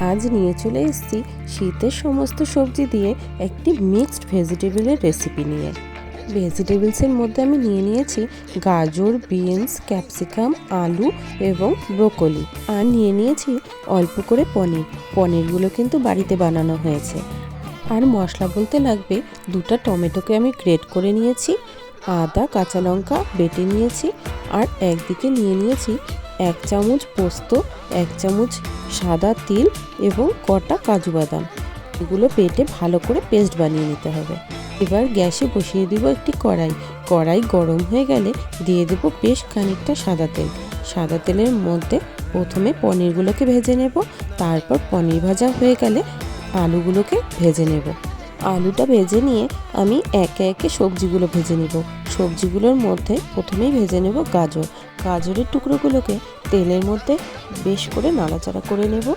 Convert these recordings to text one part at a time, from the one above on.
আজ নিয়ে চলে এসেছি শীতের সমস্ত সবজি দিয়ে একটি মিক্সড ভেজিটেবলের রেসিপি নিয়ে। ভেজিটেবলসের মধ্যে আমি নিয়ে নিয়েছি গাজর, বিনস, ক্যাপসিকাম, আলু এবং ব্রোকলি। আর নিয়ে নিয়েছি অল্প করে পনির। পনিরগুলো কিন্তু বাড়িতে বানানো হয়েছে। আর মশলা বলতে লাগবে দুটো টমেটোকে আমি গ্রেট করে নিয়েছি, আদা, কাঁচা লঙ্কা বেটে নিয়েছি, আর একদিকে নিয়ে নিয়েছি এক চামচ পোস্ত, এক চামচ সাদা তিল এবং কটা কাজু বাদাম। এগুলো পেটে ভালো করে পেস্ট বানিয়ে নিতে হবে। এবার গ্যাসে বসিয়ে দিব একটি কড়াই। কড়াই গরম হয়ে গেলে দিয়ে দেব বেশ খানিকটা সাদা তেল। সাদা তেলের মধ্যে প্রথমে পনিরগুলোকে ভেজে নেব। তারপর পনির ভাজা হয়ে গেলে আলুগুলোকে ভেজে নেব। আলুটা ভেজে নিয়ে আমি একে একে সবজিগুলো ভেজে নেব। সবজিগুলোর মধ্যে প্রথমেই ভেজে নেব গাজর। গাজরের টুকরোগুলোকে তেলের মধ্যে বেশ করে নাড়াচাড়া করে নেব।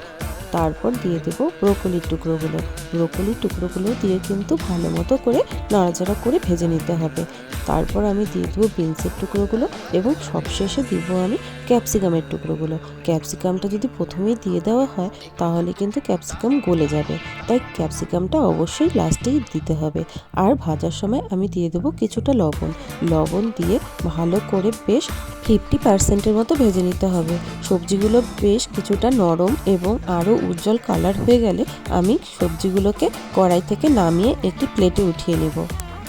তারপর দিয়ে দেব ব্রোকলির টুকরোগুলো। ব্রোকলির টুকরোগুলো দিয়ে কিন্তু ভালো মতো করে নাড়াচাড়া করে ভেজে নিতে হবে। তারপর আমি দিয়ে দেবো বিনসের টুকরোগুলো এবং সবশেষে দিব আমি ক্যাপসিকামের টুকরোগুলো। ক্যাপসিকামটা যদি প্রথমেই দিয়ে দেওয়া হয়, তাহলে কিন্তু ক্যাপসিকাম গলে যাবে। তাই ক্যাপসিকামটা অবশ্যই লাস্টেই দিতে হবে। আর ভাজার সময় আমি দিয়ে দেবো কিছুটা লবণ। লবণ দিয়ে ভালো করে বেশ ফিফটি পার্সেন্টের মতো ভেজে নিতে হবে। সবজিগুলো বেশ কিছুটা নরম এবং আরও উজ্জ্বল কালার হয়ে গেলে আমি সবজিগুলোকে কড়াই থেকে নামিয়ে একটি প্লেটে উঠিয়ে নেব।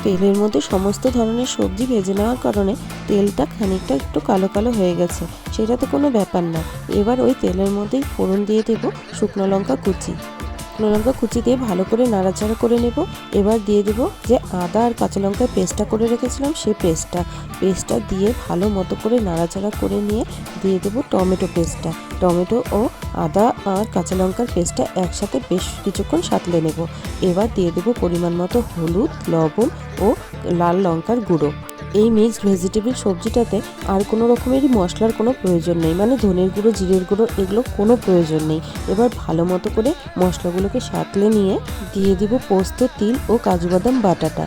তেলের মধ্যে সমস্ত ধরনের সবজি ভেজে নেওয়ার কারণে তেলটা খানিকটা একটু কালো কালো হয়ে গেছে। সেটা তো কোনো ব্যাপার না। এবার ওই তেলের মধ্যেই ফোড়ন দিয়ে দেবো শুকনো লঙ্কা কুচি। শুকনো লঙ্কা কুচি দিয়ে ভালো করে নাড়াচাড়া করে নেব। এবার দিয়ে দেব যে আদা আর কাঁচা লঙ্কার পেস্টটা করে রেখেছিলাম সেই পেস্টটা। পেস্টটা দিয়ে ভালো মতো করে নাড়াচাড়া করে নিয়ে দিয়ে দেবো টমেটো পেস্টটা। টমেটো ও আদা আর কাঁচা লঙ্কার পেস্টটা একসাথে বেশ কিছুক্ষণ সাঁতলে নেব। এবার দিয়ে দেবো পরিমাণ মতো হলুদ, লবণ ও লাল লঙ্কার গুঁড়ো। এই মিক্সড ভেজিটেবল সবজিটাতে আর কোনো রকমেরই মশলার কোনো প্রয়োজন নেই। মানে ধনের গুঁড়ো, জিরের গুঁড়ো এগুলো কোনো প্রয়োজন নেই। এবার ভালো মতো করে মশলাগুলোকে সাঁতলে নিয়ে দিয়ে দিব পোস্ত, তিল ও কাজু বাদাম বাটাটা।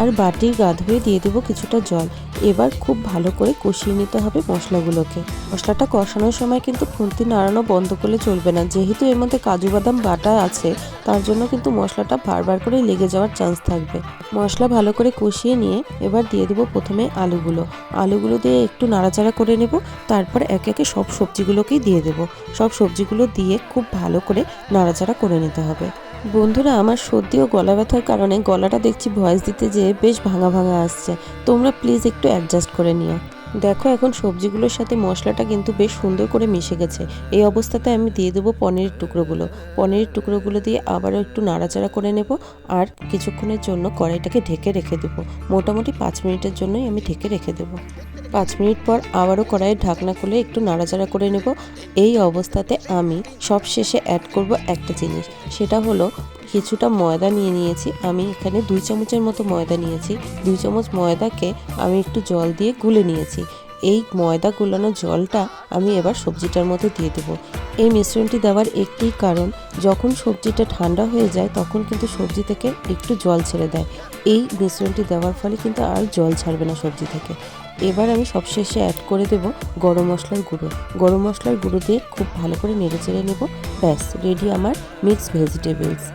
আর বাটির গা ধুয়ে দিয়ে দেবো কিছুটা জল। এবার খুব ভালো করে কষিয়ে নিতে হবে মশলাগুলোকে। মশলাটা কষানোর সময় কিন্তু খুন্তি নাড়ানো বন্ধ করলে চলবে না। যেহেতু এর মধ্যে কাজু বাদাম বাটা আছে, তার জন্য কিন্তু মশলাটা বারবার করে লেগে যাওয়ার চান্স থাকবে। মশলা ভালো করে কষিয়ে নিয়ে এবার দিয়ে দেবো প্রথমে আলুগুলো। আলুগুলো দিয়ে একটু নাড়াচাড়া করে নেব, তারপর একে একে সব সবজিগুলোকেই দিয়ে দেবো। সব সবজিগুলো দিয়ে খুব ভালো করে নাড়াচাড়া করে নিতে হবে। বন্ধুরা, আমার সর্দি ও গলা ব্যথার কারণে গলাটা দেখছি ভয়েস দিতে যেয়ে বেশ ভাঙা ভাঙা আসছে। তোমরা প্লিজ একটু অ্যাডজাস্ট করে নিও। দেখো, এখন সবজিগুলোর সাথে মশলাটা কিন্তু বেশ সুন্দর করে মিশে গেছে। এই অবস্থাতে আমি দিয়ে দেবো পনিরের টুকরোগুলো। পনিরের টুকরোগুলো দিয়ে আবারও একটু নাড়াচাড়া করে নেব আর কিছুক্ষণের জন্য কড়াইটাকে ঢেকে রেখে দেবো। মোটামুটি পাঁচ মিনিটের জন্যই আমি ঢেকে রেখে দেবো। পাঁচ মিনিট পর আবারও কড়াইয়ের ঢাকনা খুলে একটু নাড়াচাড়া করে নেব। এই অবস্থাতে আমি সব শেষে অ্যাড করব একটা জিনিস। সেটা হলো কিছুটা ময়দা নিয়ে নিয়েছি। আমি এখানে দুই চামচের মতো ময়দা নিয়েছি। দুই চামচ ময়দাকে আমি একটু জল দিয়ে গুলে নিয়েছি। এই ময়দা গুলানো জলটা আমি এবার সবজিটার মধ্যে দিয়ে দেবো। এই মিশ্রণটি দেওয়ার একটি কারণ, যখন সবজিটা ঠান্ডা হয়ে যায়, তখন কিন্তু সবজি থেকে একটু জল ছেড়ে দেয়। এই মিশ্রণটি দেওয়ার ফলে কিন্তু আর জল ছাড়বে না সবজি থেকে। এবার আমি সবশেষে অ্যাড করে দেব গরম মশলার গুঁড়ো। গরম মশলার গুঁড়ো দিয়ে খুব ভালো করে নেড়ে চেড়ে নেব। ব্যাস রেডি আমার মিক্সড ভেজিটেবলস